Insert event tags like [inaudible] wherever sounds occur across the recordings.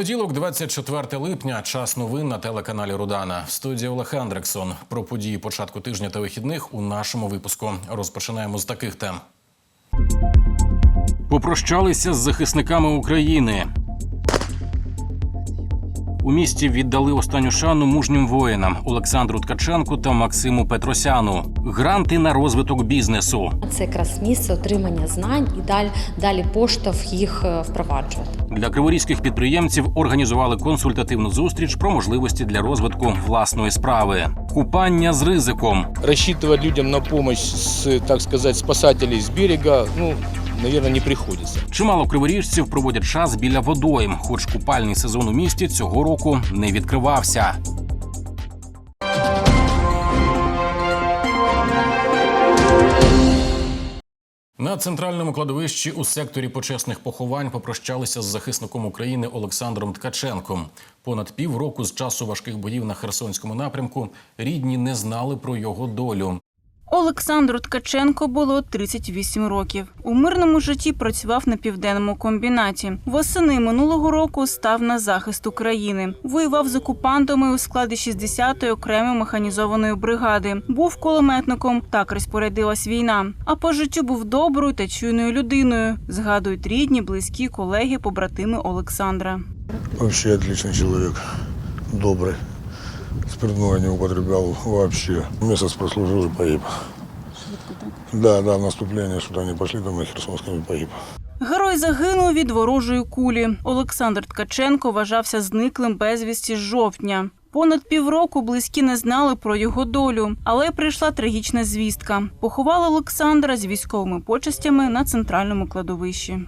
Понеділок, 24 липня, час новин на телеканалі Рудана. В студії Олег Андрексон. Про події початку тижня та вихідних у нашому випуску. Розпочинаємо з таких тем. Попрощалися з захисниками України. У місті віддали останню шану мужнім воїнам Олександру Ткаченку та Максиму Петросяну. Гранти на розвиток бізнесу. Це якраз місце отримання знань і далі, далі поштовх їх е, впроваджувати. Для криворізьких підприємців організували консультативну зустріч про можливості для розвитку власної справи. Купання з ризиком. Рассчитывать людям на с, так сказать, спасателей с берега, ну, наверное, не приходится. Чимало криворіжців проводять час біля водойм, хоч купальний сезон у місті цього року не відкривався. На центральному кладовищі у секторі почесних поховань попрощалися з захисником України Олександром Ткаченком. Понад півроку з часу важких боїв на Херсонському напрямку рідні не знали про його долю. Олександру Ткаченко було 38 років. У мирному житті працював на південному комбінаті. Восени минулого року став на захист України. Воював з окупантами у складі 60-ї окремої механізованої бригади. Був кулеметником. Так розпорядилась війна. А по життю був доброю та чуйною людиною. Згадують рідні, близькі, колеги, побратими Олександра. Вообще отличный человек, добрый. Спиртного не употреблял вообще. Месяц прослужил и погиб. Да, да, наступление сюда не пошли, там на Херсонском и погиб. Герой загинув від ворожої кулі. Олександр Ткаченко вважався зниклим безвісті з жовтня. Понад півроку близькі не знали про його долю, але прийшла трагічна звістка. Поховали Олександра з військовими почестями на центральному кладовищі.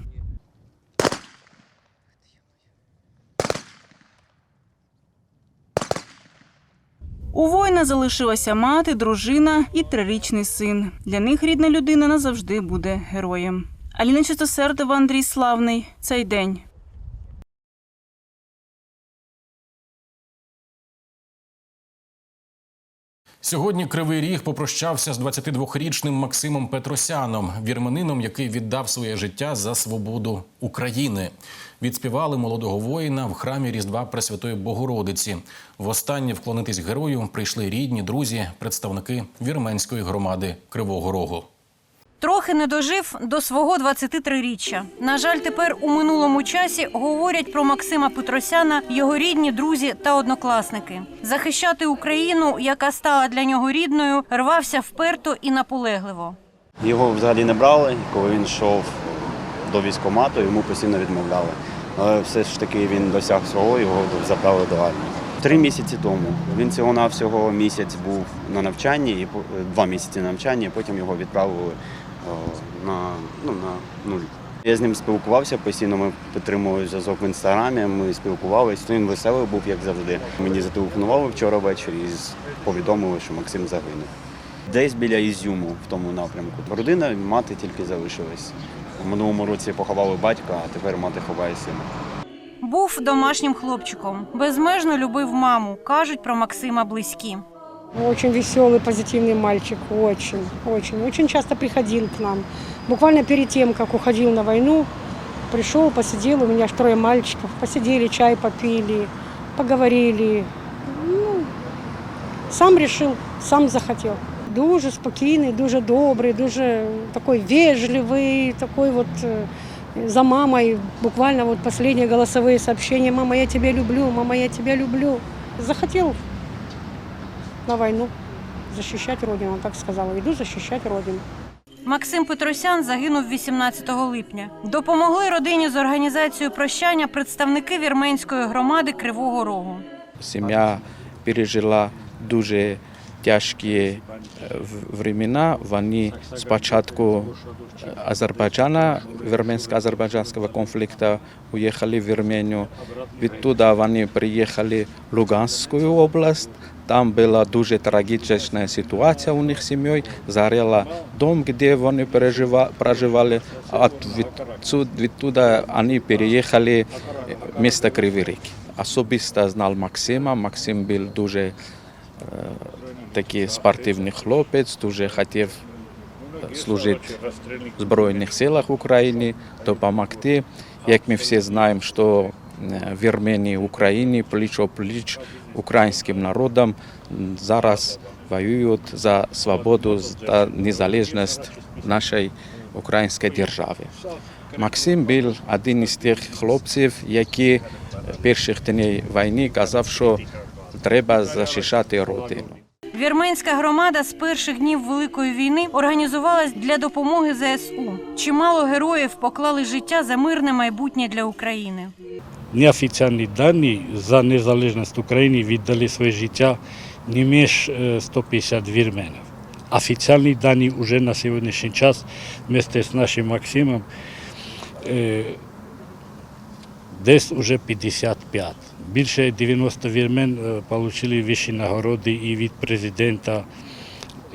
У воїна залишилася мати, дружина і трирічний син. Для них рідна людина назавжди буде героєм. Аліна Чистосердова, Андрій Славний. Цей день. Сьогодні Кривий Ріг попрощався з 22-річним Максимом Петросяном, вірменином, який віддав своє життя за свободу України. Відспівали молодого воїна в храмі Різдва Пресвятої Богородиці. Востаннє вклонитись герою прийшли рідні, друзі, представники вірменської громади Кривого Рогу. Трохи не дожив до свого 23-річчя. На жаль, тепер у минулому часі говорять про Максима Петросяна його рідні, друзі та однокласники. Захищати Україну, яка стала для нього рідною, рвався вперто і наполегливо. Його взагалі не брали, коли він йшов до військкомату, йому постійно відмовляли. Але все ж таки він досяг свого, його заправили до армії. Три місяці тому він всього навсього місяць був на навчанні, і два місяці на навчанні, і потім його відправили на, ну, на нуль. Я з ним спілкувався постійно, ми підтримували зв'язок в інстаграмі, ми спілкувалися. Він веселий був, як завжди. Мені зателефонували вчора ввечері і повідомили, що Максим загинув. Десь біля Ізюму в тому напрямку. Родина, мати тільки залишилась. У минулому році поховали батька, а тепер мати ховає сина. Був домашнім хлопчиком. Безмежно любив маму. кажуть про Максима близькі. Очень веселый, позитивный мальчик, очень, очень. Очень часто приходил к нам. Буквально перед тем, как уходил на войну, пришел, посидел, у меня ж трое мальчиков, посидели, чай попили, поговорили. Ну, сам решил, сам захотел. Дуже спокійний, дуже добрий, дуже такой вежливый, такой вот э, за мамой. Буквально вот последние голосовые сообщения. Мама, я тебя люблю, мама, я тебя люблю. Захотел на войну защищать Родину, так сказал. Иду защищать Родину. Максим Петросян загинув 18 липня. Допомогли родині з організацією прощання представники вірменської громади Кривого Рогу. Сім'я пережила дуже тяжкі е, времена. Вони спочатку Азербайджана, вірменсько-азербайджанського конфлікту, уїхали в Вірменію. Відтуда вони приїхали в Луганську область. Там була дуже трагічна ситуація у них сім'єю. Заряла дом, де вони проживали. А відтуда вони переїхали в місто Кривий Ріг. Особисто знав Максима. Максим був дуже е, такий спортивний хлопець, дуже хотів служити в Збройних силах України, допомогти. Як ми всі знаємо, що е, Вірменії, Україні, пліч-о-пліч українським народом зараз воюють за свободу та незалежність нашої української держави. Максим був один із тих хлопців, які перших днів війни казав, що треба захищати родину. Вірменська громада з перших днів Великої війни організувалась для допомоги ЗСУ. Чимало героїв поклали життя за мирне майбутнє для України. Неофіційні дані за незалежність України віддали своє життя не менш е, 150 вірменів. Офіційні дані вже на сьогоднішній час вместе з нашим Максимом е, десь вже 55. Більше 90 вірмен отримали вищі нагороди і від президента,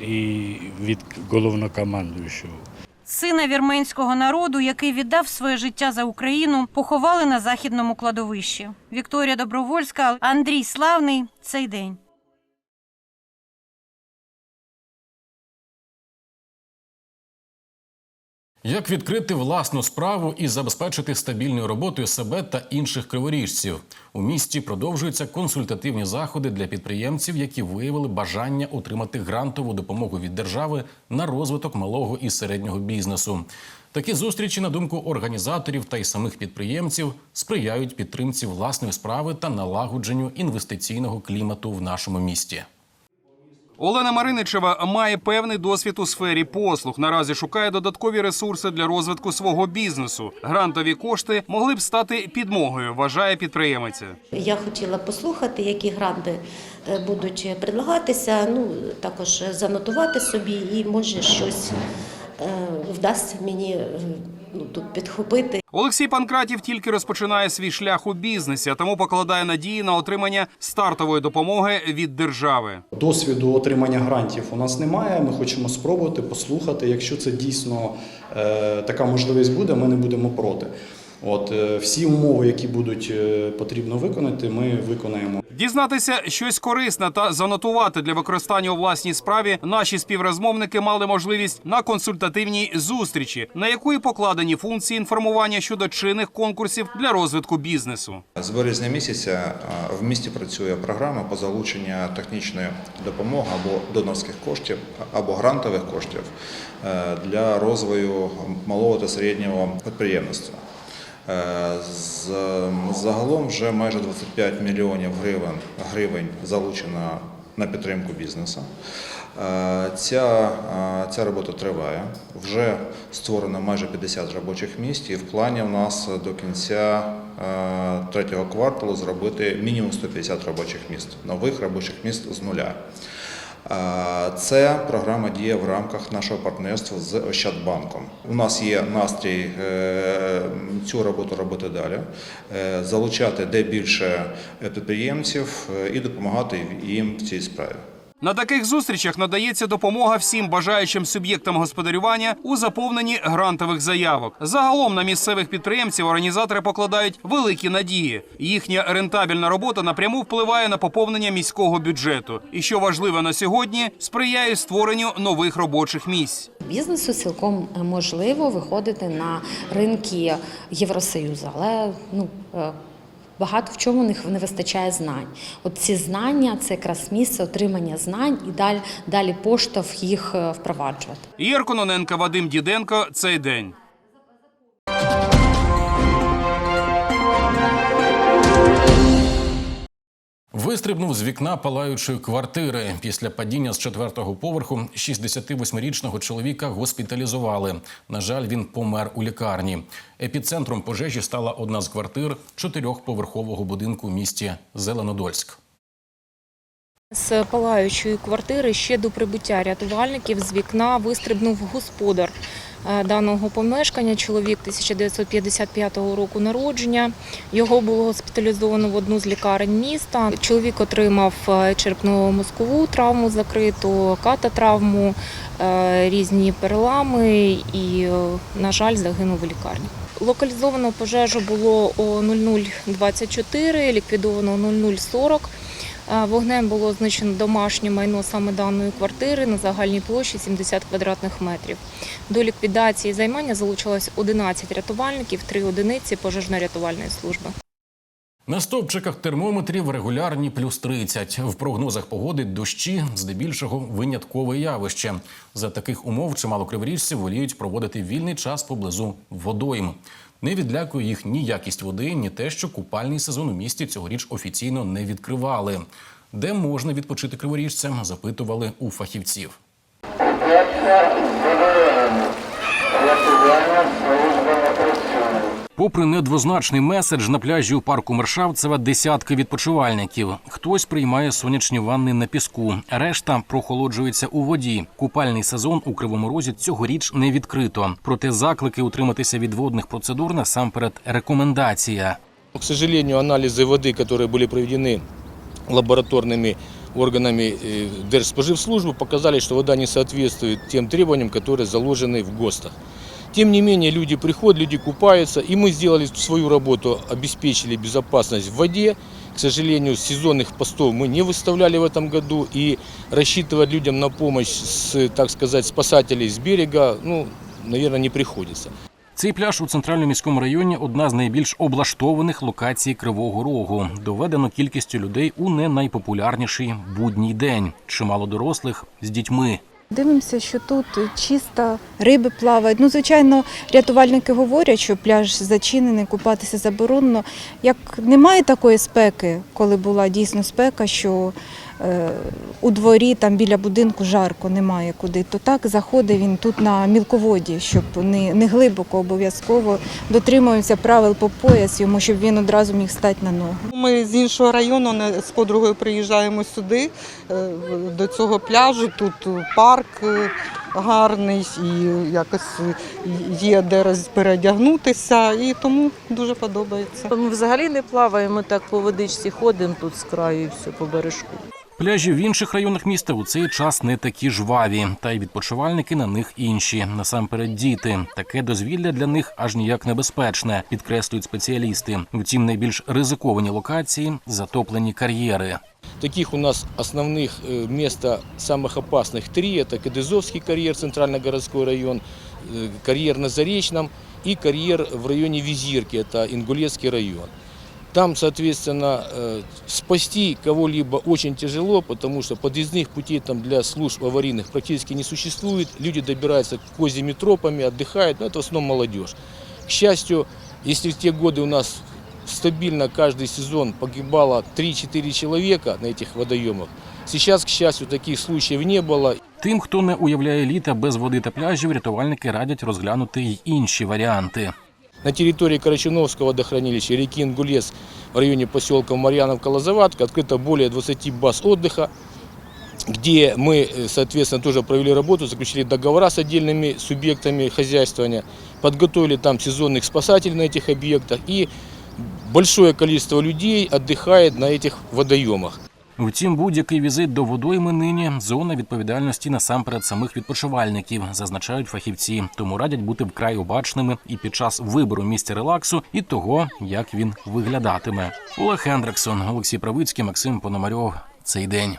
і від головнокомандуючого. Сина вірменського народу, який віддав своє життя за Україну, поховали на західному кладовищі. Вікторія Добровольська, Андрій Славний. Цей день. Як відкрити власну справу і забезпечити стабільною роботою себе та інших криворіжців? У місті продовжуються консультативні заходи для підприємців, які виявили бажання отримати грантову допомогу від держави на розвиток малого і середнього бізнесу. Такі зустрічі, на думку організаторів та й самих підприємців, сприяють підтримці власної справи та налагодженню інвестиційного клімату в нашому місті. Олена Мариничева має певний досвід у сфері послуг. Наразі шукає додаткові ресурси для розвитку свого бізнесу. Грантові кошти могли б стати підмогою, вважає підприємиця. Я хотіла послухати, які гранти е, будуть предлагатися. Ну також занотувати собі, і може щось е, вдасться мені е, ну, тут підхопити. Олексій Панкратів тільки розпочинає свій шлях у бізнесі, а тому покладає надії на отримання стартової допомоги від держави. Досвіду отримання грантів у нас немає. Ми хочемо спробувати, послухати. Якщо це дійсно е, така можливість буде, ми не будемо проти. От е, всі умови, які будуть е, потрібно виконати, ми виконаємо. Дізнатися щось корисне та занотувати для використання у власній справі наші співрозмовники мали можливість на консультативній зустрічі, на яку і покладені функції інформування щодо чинних конкурсів для розвитку бізнесу. З березня місяця в місті працює програма по залученню технічної допомоги або донорських коштів, або грантових коштів е, для розвитку малого та середнього підприємництва. Е, Загалом вже майже 25 мільйонів гривень, гривень залучено на підтримку бізнесу. Е, Ця, е, ця робота триває. Вже створено майже 50 робочих місць, і в плані у нас до кінця третього кварталу зробити мінімум 150 робочих місць, нових робочих місць з нуля. Це програма діє в рамках нашого партнерства з Ощадбанком. У нас є настрій е, цю роботу робити далі, е, залучати де більше підприємців е, і допомагати їм в цій справі. На таких зустрічах надається допомога всім бажаючим суб'єктам господарювання у заповненні грантових заявок. Загалом на місцевих підприємців організатори покладають великі надії. Їхня рентабельна робота напряму впливає на поповнення міського бюджету. І що важливо на сьогодні, сприяє створенню нових робочих місць. Бізнесу цілком е, можливо виходити на ринки Євросоюзу, але ну. Багато в чому них не вистачає знань. От ці знання це якраз місце отримання знань і далі, далі поштовх їх е, впроваджувати. Ігор Кононенко, Вадим Діденко. Цей день. Вистрибнув з вікна палаючої квартири. Після падіння з четвертого поверху 68-річного чоловіка госпіталізували. На жаль, він помер у лікарні. Епіцентром пожежі стала одна з квартир чотирьохповерхового будинку в місті Зеленодольськ. З палаючої квартири ще до прибуття рятувальників з вікна вистрибнув господар даного помешкання. Чоловік 1955 року народження. Його було госпіталізовано в одну з лікарень міста. Чоловік отримав е, черепно-мозкову травму закриту, кататравму, е, різні перелами і, е, на жаль, загинув у лікарні. Локалізовано пожежу було о 0024, ліквідовано о 0040. Е, Вогнем було знищено домашнє майно саме даної квартири на загальній площі 70 квадратних метрів. До ліквідації займання залучилось 11 рятувальників, 3 одиниці пожежно-рятувальної служби. На стовпчиках термометрів регулярні плюс 30. В прогнозах погоди дощі здебільшого виняткове явище. За таких умов чимало криворіжців воліють проводити вільний час поблизу водойм. Не відлякує їх ні якість води, ні те, що купальний сезон у місті цьогоріч офіційно не відкривали. Де можна відпочити криворіжцям, запитували у фахівців. Попри недвозначний меседж на пляжі у парку Мершавцева десятки відпочивальників. Хтось приймає сонячні ванни на піску, решта прохолоджується у воді. Купальний сезон у Кривому Розі цьогоріч не відкрито. Проте заклики утриматися від водних процедур насамперед рекомендація. К сожалению, анализы воды, которые были проведены лабораторными органами э, Держспоживслужбы, показали, что вода не соответствует тем требованиям, которые заложены в ГОСТах. Тем не менее, люди приходят, люди купаются, и мы сделали свою работу, обеспечили безопасность в воде. К сожалению, сезонных постов мы не выставляли в этом году, и рассчитывать людям на помощь, с, так сказать, спасателей с берега, ну, наверное, не приходится. Цей пляж у центральному міському районі одна з найбільш облаштованих локацій Кривого Рогу. Доведено кількістю людей у не найпопулярніший будній день. Чимало дорослих з дітьми. Дивимося, що тут чисто риби плавають. Ну, звичайно, рятувальники говорять, що пляж зачинений, купатися заборонено. Як немає такої спеки, коли була дійсно спека, що у дворі там біля будинку жарко, немає куди, то так заходить він тут на мілководі, щоб не, не глибоко обов'язково дотримуємося правил по пояс йому, щоб він одразу міг стати на ноги. Ми з іншого району з подругою приїжджаємо сюди, е, до цього пляжу. Тут парк е, гарний і якось є де передягнутися, і тому дуже подобається. Ми взагалі не плаваємо, так по водичці ходимо тут з краю і все по бережку. Пляжі в інших районах міста у цей час не такі жваві, та й відпочивальники на них інші. Насамперед діти. Таке дозвілля для них аж ніяк небезпечне, підкреслюють спеціалісти. Втім, найбільш ризиковані локації затоплені кар'єри. Таких у нас основных э, места самых опасных три. Это Кадызовский карьер, центрально-городской район, э, карьер на Заречном и карьер в районе Визирки, это Ингулецкий район. Там, соответственно, э, спасти кого-либо очень тяжело, потому что подъездных путей там для служб аварийных практически не существует. Люди добираются козьими тропами, отдыхают, но это в основном молодежь. К счастью, если в те годы у нас стабильно каждый сезон погибало 3-4 человека на этих водоемах, сейчас, к счастью, таких случаев не было. Тим, хто не уявляє літа без води та пляжів, рятувальники радять розглянути й інші варіанти. На территории Карачуновского водохранилища реки Ингулец в районе поселка Марьяновка-Лозоватка открыто более 20 баз отдыха, где мы, э, соответственно, тоже провели работу, заключили договора с отдельными субъектами хозяйствования, подготовили там сезонных спасателей на этих объектах и большое количество людей отдыхает на этих водоемах. Втім, будь-який візит до водойми нині зона відповідальності насамперед самих відпочивальників, зазначають фахівці. Тому радять бути вкрай обачними і під час вибору місця релаксу, і того, як він виглядатиме. Олег Хендриксон, Олексій Правицький, Максим Пономарьов. Цей день.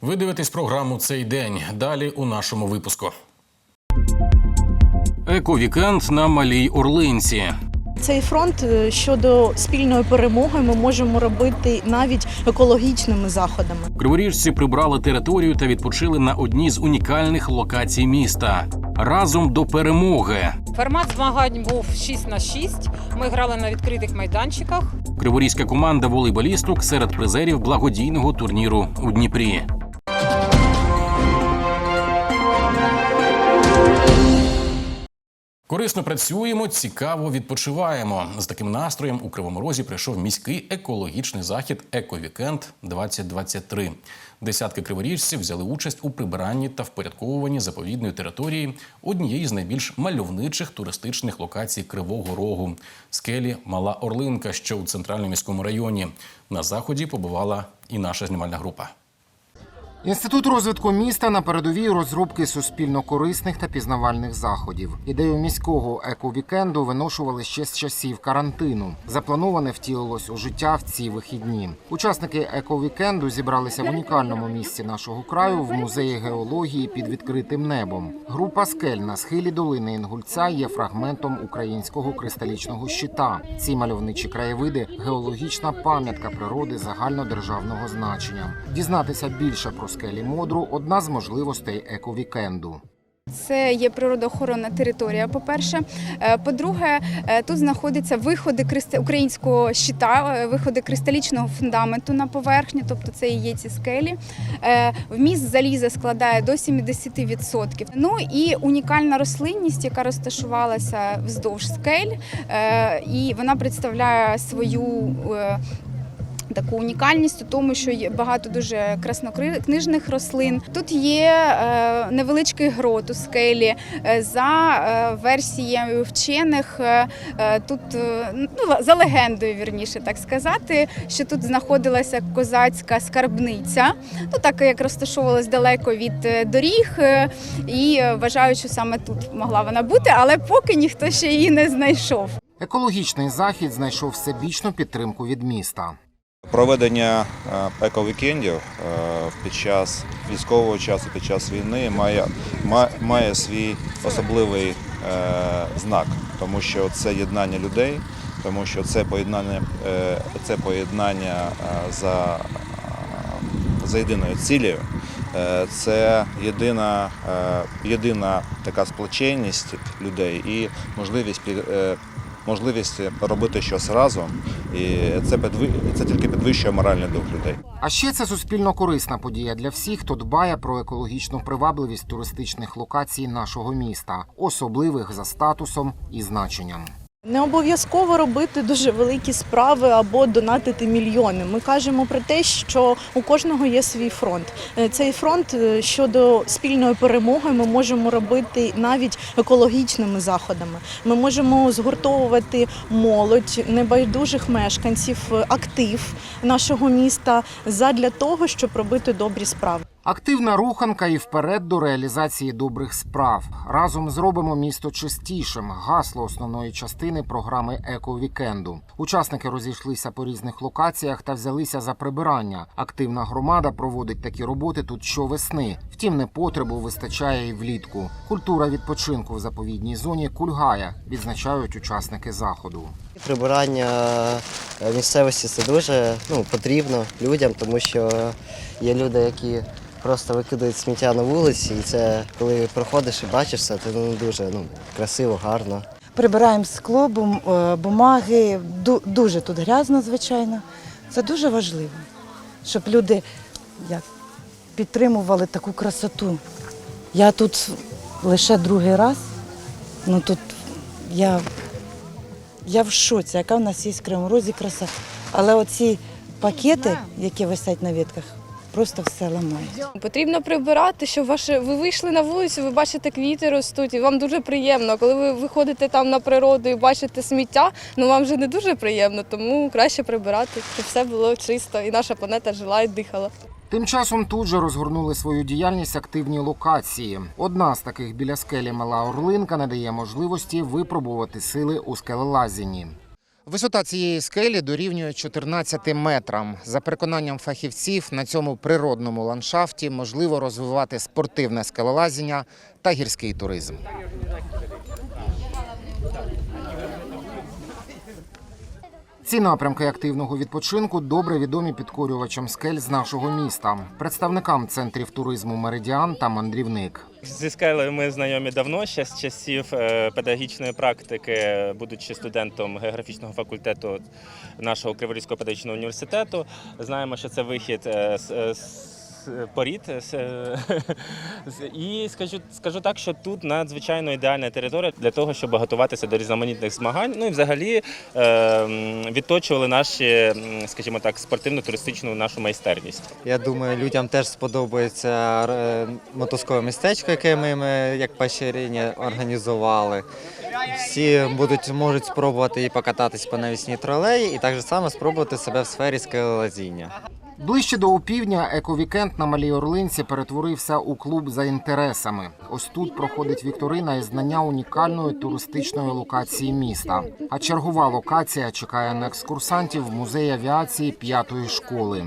Ви дивитесь програму цей день. Далі у нашому випуску. Еко-вікенд на малій Орлинці. Цей фронт е, щодо спільної перемоги ми можемо робити навіть екологічними заходами. Криворіжці прибрали територію та відпочили на одній з унікальних локацій міста. Разом до перемоги. Формат змагань був 6 на 6. Ми грали на відкритих майданчиках. Криворізька команда волейболісток серед призерів благодійного турніру у Дніпрі. Корисно працюємо, цікаво відпочиваємо. З таким настроєм у Кривому Розі прийшов міський екологічний захід Ековікенд 2023 Десятки криворіжців взяли участь у прибиранні та впорядковуванні заповідної території однієї з найбільш мальовничих туристичних локацій Кривого Рогу скелі Мала Орлинка, що у центральному міському районі. На заході побувала і наша знімальна група. Інститут розвитку міста на передовій розробки суспільно-корисних та пізнавальних заходів. Ідею міського ековікенду виношували ще з часів карантину. Заплановане втілилось у життя в ці вихідні. Учасники ековікенду зібралися в унікальному місці нашого краю в музеї геології під відкритим небом. Група скель на схилі долини Інгульця є фрагментом українського кристалічного щита. Ці мальовничі краєвиди геологічна пам'ятка природи загальнодержавного значення. Дізнатися більше про скелі Модру одна з можливостей ековікенду. Це є природоохоронна територія. По-перше, Е, по-друге, е, тут знаходяться виходи українського щита, е, виходи кристалічного фундаменту на поверхню, тобто це і є ці скелі. Вміст заліза складає до 70%. Ну і унікальна рослинність, яка розташувалася вздовж скель, і вона представляє свою. Таку унікальність у тому, що є багато дуже краснокнижних рослин. Тут є е, невеличкий грот у скелі. Е, За е, версіями вчених, тут ну за легендою, вірніше так сказати, що тут знаходилася козацька скарбниця. Ну так як розташовувалась далеко від доріг, і вважають, що саме тут могла вона бути, але поки ніхто ще її не знайшов. Екологічний захід знайшов всебічну підтримку від міста. Проведення е, ековікендів е, під час військового часу, під час війни має, ма- має свій особливий е, знак, тому що це єднання людей, тому що це поєднання, це поєднання за, за єдиною цілею. Це єдина, єдина така сплоченість людей і можливість можливість робити щось разом, і це це тільки підвищує моральний дух людей. А ще це суспільно корисна подія для всіх, хто дбає про екологічну привабливість туристичних локацій нашого міста, особливих за статусом і значенням. Не обов'язково робити дуже великі справи або донатити мільйони. Ми кажемо про те, що у кожного є свій фронт. Е, Цей фронт е, щодо спільної перемоги ми можемо робити навіть екологічними заходами. Ми можемо згуртовувати молодь, небайдужих мешканців, е, актив нашого міста задля того, щоб робити добрі справи. Активна руханка і вперед до реалізації добрих справ. Разом зробимо місто чистішим. Гасло основної частини програми Еко-вікенду. Учасники розійшлися по різних локаціях та взялися за прибирання. Активна громада проводить такі роботи тут щовесни. Втім, непотребу вистачає і влітку. Культура відпочинку в заповідній зоні кульгає, відзначають учасники заходу. Прибирання е, місцевості це дуже ну, потрібно людям, тому що є люди, які просто викидають сміття на вулиці, і це коли проходиш і бачиш це, це ну, дуже ну, красиво, гарно. Прибираємо скло, е, бумаги. Дуже тут грязно, звичайно. Це дуже важливо, щоб люди як, підтримували таку красоту. Я тут лише другий раз, ну тут я, я в шоці, яка в нас є в Кривому Розі краса. Але оці пакети, які висять на ветках, просто все ламають. Потрібно прибирати, щоб ваше ви вийшли на вулицю, ви бачите квіти ростуть, і вам дуже приємно. Коли ви виходите там на природу і бачите сміття, ну вам вже не дуже приємно, тому краще прибирати, щоб все було чисто і наша планета жила і дихала. Тим часом тут же розгорнули свою діяльність активні локації. Одна з таких біля скелі Мала Орлинка не дає можливості випробувати сили у скелелазінні. Висота цієї скелі дорівнює 14 метрам. За переконанням фахівців, на цьому природному ландшафті можливо розвивати спортивне скелелазіння та гірський туризм. Ці напрямки активного відпочинку добре відомі підкорювачам скель з нашого міста, представникам центрів туризму Меридіан та Мандрівник. Зі скелею ми знайомі давно, ще з часів е, педагогічної практики, будучи студентом географічного факультету нашого Криворізького педагогічного університету. Знаємо, що це вихід е, з- е, порід. е, [laughs] з- І скажу, скажу так, що тут надзвичайно ідеальна територія для того, щоб готуватися до різноманітних змагань. Ну і взагалі е, відточували наші, скажімо так, спортивно-туристичну нашу майстерність. Я думаю, людям теж сподобається е, мотузкове містечко, яке ми, як поширення організували. Всі будуть можуть спробувати і покататись по навісній тролеї, і так само спробувати себе в сфері скелелазіння. Ближче до опівдня ековікенд на Малій Орлинці перетворився у клуб за інтересами. Ось тут проходить вікторина із знання унікальної туристичної локації міста. А чергова локація чекає на екскурсантів в музеї авіації п'ятої школи.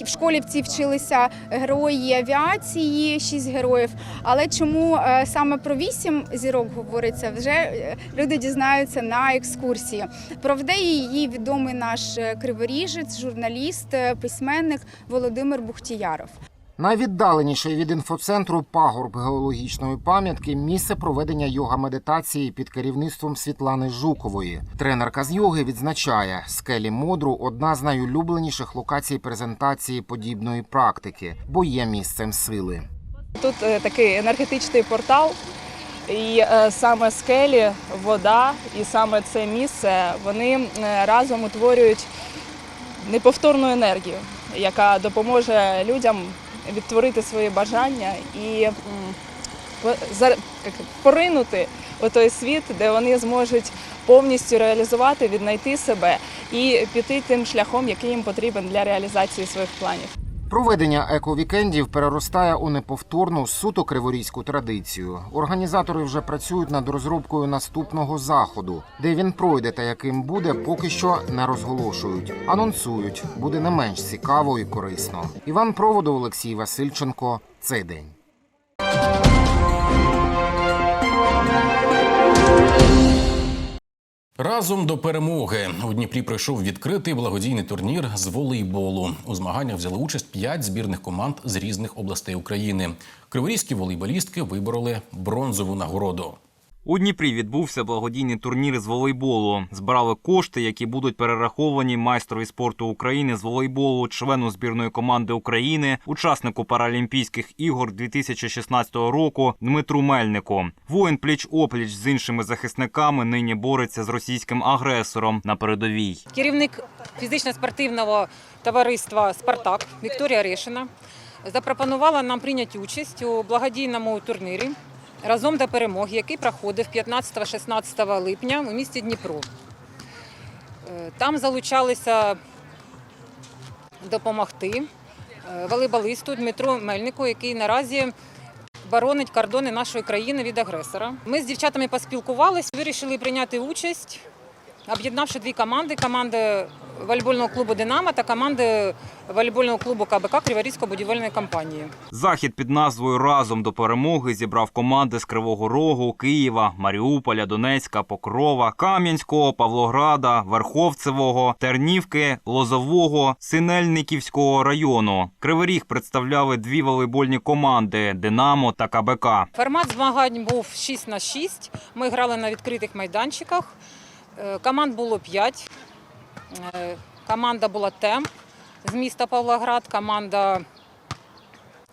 В школі в цій вчилися герої авіації, шість героїв. Але чому е, саме про вісім зірок говориться, вже е, люди дізнаються на екскурсії. Проведе її відомий наш е, криворіжець, журналіст, е, письменник Володимир Бухтіяров. Найвіддаленіше від інфоцентру пагорб геологічної пам'ятки місце проведення йога-медитації під керівництвом Світлани Жукової. Тренерка з йоги відзначає, скелі Модру одна з найулюбленіших локацій презентації подібної практики, бо є місцем сили. Тут е, такий енергетичний портал, і е, саме скелі, вода і саме це місце вони е, разом утворюють неповторну енергію, яка допоможе людям відтворити свої бажання і поринути у той світ, де вони зможуть повністю реалізувати, віднайти себе і піти тим шляхом, який їм потрібен для реалізації своїх планів. Проведення ековікендів переростає у неповторну суто криворізьку традицію. Організатори вже працюють над розробкою наступного заходу, де він пройде та яким буде, поки що не розголошують. Анонсують, буде не менш цікаво і корисно. Іван Проводов, Олексій Васильченко. Цей день. Разом до перемоги у Дніпрі пройшов відкритий благодійний турнір з волейболу. У змаганнях взяли участь п'ять збірних команд з різних областей України. Криворізькі волейболістки вибороли бронзову нагороду. У Дніпрі відбувся благодійний турнір з волейболу. Збирали кошти, які будуть перераховані майстрові спорту України з волейболу, члену збірної команди України, учаснику Паралімпійських ігор 2016 року Дмитру Мельнику. Воїн пліч опліч з іншими захисниками нині бореться з російським агресором на передовій. Керівник фізично-спортивного товариства Спартак Вікторія Решина запропонувала нам прийняти участь у благодійному турнірі разом до перемоги, який проходив 15-16 липня у місті Дніпро. Е, Там залучалися допомогти е, волейболисту Дмитру Мельнику, який наразі боронить кордони нашої країни від агресора. Ми з дівчатами поспілкувалися, вирішили прийняти участь, об'єднавши дві команди: команди волейбольного клубу Динамо та команди волейбольного клубу КБК Криворізької будівельної компанії. Захід під назвою Разом до перемоги зібрав команди з Кривого Рогу, Києва, Маріуполя, Донецька, Покрова, Кам'янського, Павлограда, Верховцевого, Тернівки, Лозового, Синельниківського району. Кривий Ріг представляли дві волейбольні команди Динамо та КБК. Формат змагань був 6 на 6. Ми грали на відкритих майданчиках. Е, Команд було 5. Команда була Темп з міста Павлоград, команда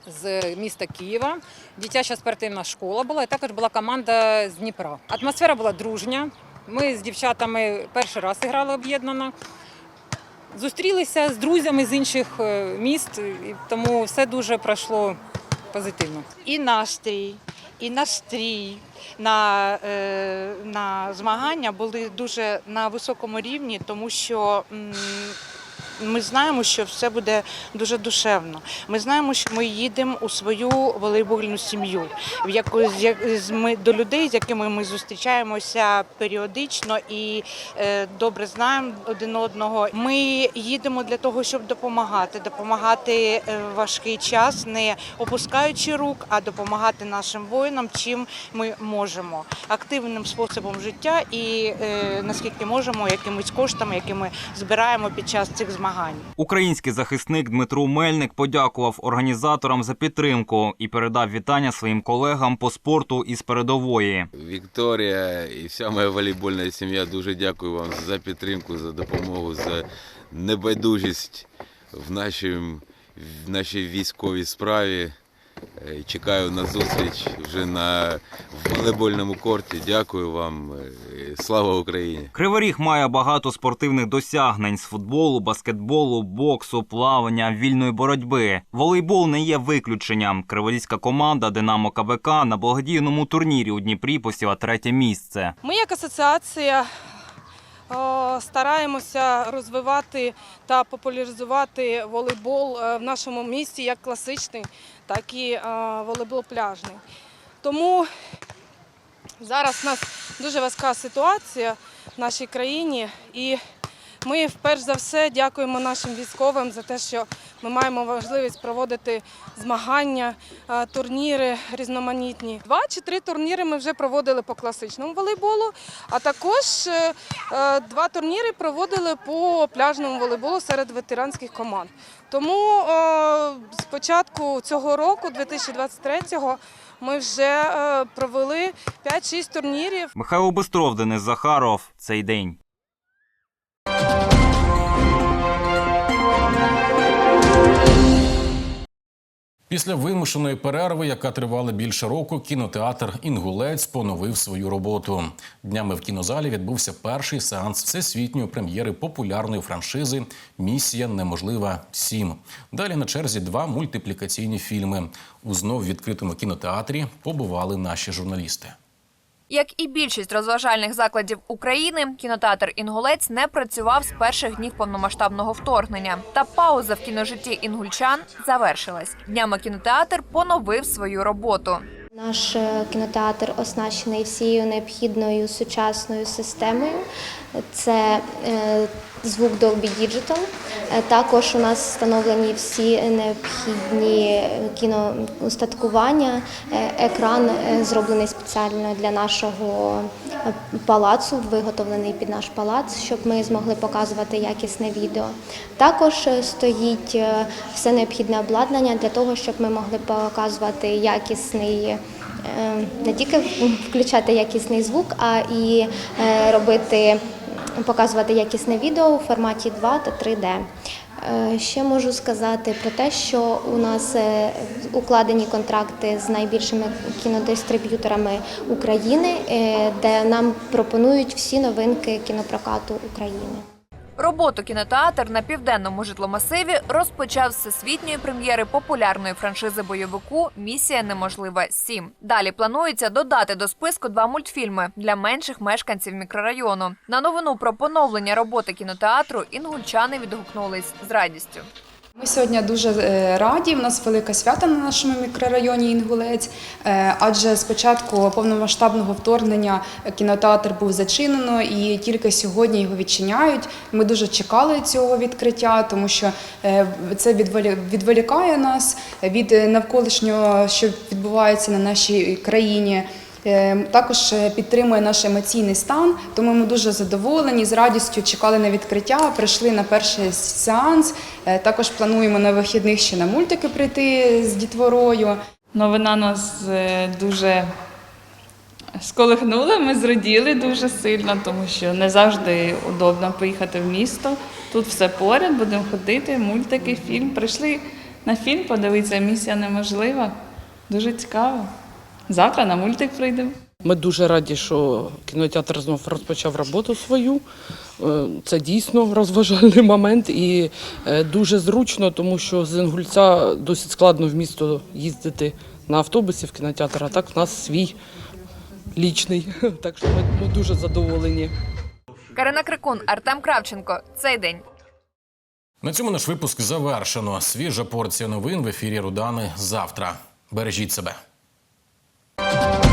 з міста Києва, дитяча спортивна школа була, і також була команда з Дніпра. Атмосфера була дружня. Ми з дівчатами перший раз грали об'єднано. Зустрілися з друзями з інших е, міст, тому все дуже пройшло позитивно. і настрій, і настрій на, е, на змагання були дуже на високому рівні, тому що ми знаємо, що все буде дуже душевно. Ми знаємо, що ми їдемо у свою волейбольну сім'ю, в яку з ми до людей, з якими ми зустрічаємося періодично і е, добре знаємо один одного. Ми їдемо для того, щоб допомагати, допомагати е, в важкий час, не опускаючи рук, а допомагати нашим воїнам, чим ми можемо активним способом життя і е, наскільки можемо, якимись коштами, які ми збираємо під час цих змагань. Український захисник Дмитро Мельник подякував організаторам за підтримку і передав вітання своїм колегам по спорту із передової. Вікторія і вся моя волейбольна сім'я дуже дякую вам за підтримку, за допомогу, за небайдужість в нашій, в нашій військовій справі. Е, Чекаю на зустріч вже на волейбольному корті. Дякую вам. Е, Слава Україні! Кривий Ріг має багато спортивних досягнень з футболу, баскетболу, боксу, плавання, вільної боротьби. Волейбол не є виключенням. Криворізька команда Динамо КБК на благодійному турнірі у Дніпрі посіла третє місце. Ми як асоціація стараємося розвивати та популяризувати волейбол е, в нашому місті як класичний, так і е, волейбол пляжний. Тому зараз у нас дуже важка ситуація в нашій країні, і ми перш за все дякуємо нашим військовим за те, що ми маємо можливість проводити змагання, турніри різноманітні. Два чи три турніри ми вже проводили по класичному волейболу, а також е, е, два турніри проводили по пляжному волейболу серед ветеранських команд. Тому е, з початку цього року, 2023-го, ми вже провели 5-6 турнірів. Михайло Бистров, Денис Захаров. Цей день. Після вимушеної перерви, яка тривала більше року, кінотеатр Інгулець поновив свою роботу. Днями в кінозалі відбувся перший сеанс всесвітньої прем'єри популярної франшизи Місія неможлива 7». Далі на черзі два мультиплікаційні фільми. У знов відкритому кінотеатрі побували наші журналісти. Як і більшість розважальних закладів України, кінотеатр Інгулець не працював з перших днів повномасштабного вторгнення. Та пауза в кіножитті інгульчан завершилась. Днями кінотеатр поновив свою роботу. Наш е, кінотеатр оснащений всією необхідною сучасною системою. Це е, звук Dolby Digital. Е, Також у нас встановлені всі необхідні кіноустаткування. Е, Екран зроблений спеціально для нашого палацу, виготовлений під наш палац, щоб ми змогли показувати якісне відео. Також стоїть все необхідне обладнання для того, щоб ми могли показувати якісний. Не тільки включати якісний звук, а і робити, показувати якісне відео у форматі 2 та 3D. Е, Ще можу сказати про те, що у нас е, укладені контракти з найбільшими кінодистриб'юторами України, е, де нам пропонують всі новинки кінопрокату України. Роботу кінотеатр на південному житломасиві розпочав з всесвітньої прем'єри популярної франшизи бойовику Місія неможлива 7». Далі планується додати до списку два мультфільми для менших мешканців мікрорайону. На новину про поновлення роботи кінотеатру інгульчани відгукнулись з радістю. Ми сьогодні дуже е, раді. У нас велике свято на нашому мікрорайоні Інгулець, е, адже з початку повномасштабного вторгнення кінотеатр був зачинено і тільки сьогодні його відчиняють. Ми дуже чекали цього відкриття, тому що е, це відволі- відволікає нас від навколишнього, що відбувається на нашій країні. Е, Також е, підтримує наш емоційний стан, тому ми дуже задоволені, з радістю чекали на відкриття, прийшли на перший сеанс. Е, Також плануємо на вихідних ще на мультики прийти з дітворою. Новина нас е, дуже сколихнула. Ми зраділи дуже сильно, тому що не завжди удобно поїхати в місто. Тут все поряд, будемо ходити, мультики, фільм. Прийшли на фільм, подивитися місія неможлива. Дуже цікаво. Завтра на мультик прийдемо. Ми дуже раді, що кінотеатр знов розпочав роботу свою. Е, Це дійсно розважальний момент і е, дуже зручно, тому що з Інгульця досить складно в місто їздити на автобусі в кінотеатр, а так в нас свій лічний. [laughs] Так що ми, ми дуже задоволені. Карина Крикун, Артем Кравченко. Цей день. На цьому наш випуск завершено. Свіжа порція новин в ефірі Рудани завтра. Бережіть себе. Музика